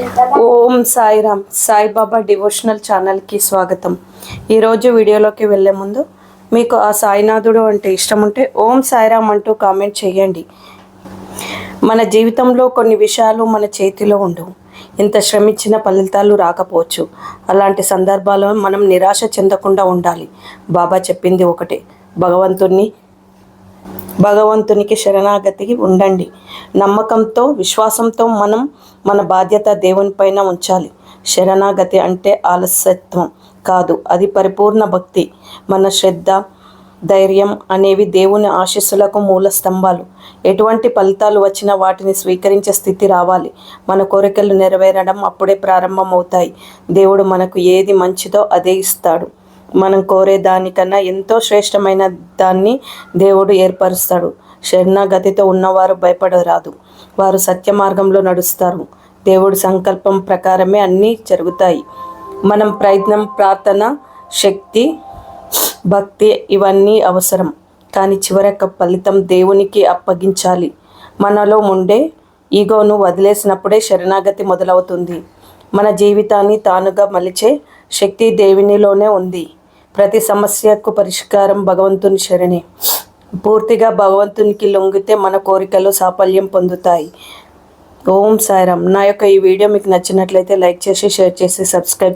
ఓం Sairam Saibaba devotional ఛానల్కి స్వాగతం. ఈరోజు వీడియోలోకి వెళ్ళే ముందు మీకు ఆ సాయినాథుడు అంటే ఇష్టం ఉంటే ఓం సాయిరామ్ అంటూ కామెంట్ చేయండి. మన జీవితంలో కొన్ని విషయాలు మన చేతిలో ఉండవు. ఇంత శ్రమించిన ఫలితాలు రాకపోవచ్చు. అలాంటి సందర్భాల్లో మనం నిరాశ చెందకుండా ఉండాలి. బాబా చెప్పింది ఒకటే. భగవంతుణ్ణి భగవంతునికి శరణాగతికి ఉండండి. నమ్మకంతో విశ్వాసంతో మనం మన బాధ్యత దేవునిపైన ఉంచాలి. శరణాగతి అంటే ఆలస్యత్వం కాదు అది పరిపూర్ణ భక్తి. మన శ్రద్ధ ధైర్యం అనేవి దేవుని ఆశీస్సులకు మూల స్తంభాలు. ఎటువంటి ఫలితాలు వచ్చినా వాటిని స్వీకరించే స్థితి రావాలి. మన కోరికలు నెరవేరడం అప్పుడే ప్రారంభమవుతాయి. దేవుడు మనకు ఏది మంచిదో అదే ఇస్తాడు. మనం కోరే దానికన్నా ఎంతో శ్రేష్టమైన దాన్ని దేవుడు ఏర్పరుస్తాడు. శరణాగతితో ఉన్నవారు భయపడరాదు. వారు సత్య మార్గంలో నడుస్తారు. దేవుడు సంకల్పం ప్రకారమే అన్నీ జరుగుతాయి. మనం ప్రయత్నం ప్రార్థన శక్తి భక్తి ఇవన్నీ అవసరం. కానీ చివరక ఫలితం దేవునికి అప్పగించాలి. మనలో ఉండే ఈగోను వదిలేసినప్పుడే శరణాగతి మొదలవుతుంది. మన జీవితాన్ని తానుగా మలిచే శక్తి దేవునిలోనే ఉంది. ప్రతి సమస్యకు పరిష్కారం భగవంతుని శరణి. పూర్తిగా భగవంతునికి లొంగితే మన కోరికలు సాఫల్యం పొందుతాయి. ఓం సాయిరామ్. నా యొక్క ఈ వీడియో మీకు నచ్చినట్లయితే లైక్ చేసి షేర్ చేసి సబ్స్క్రైబ్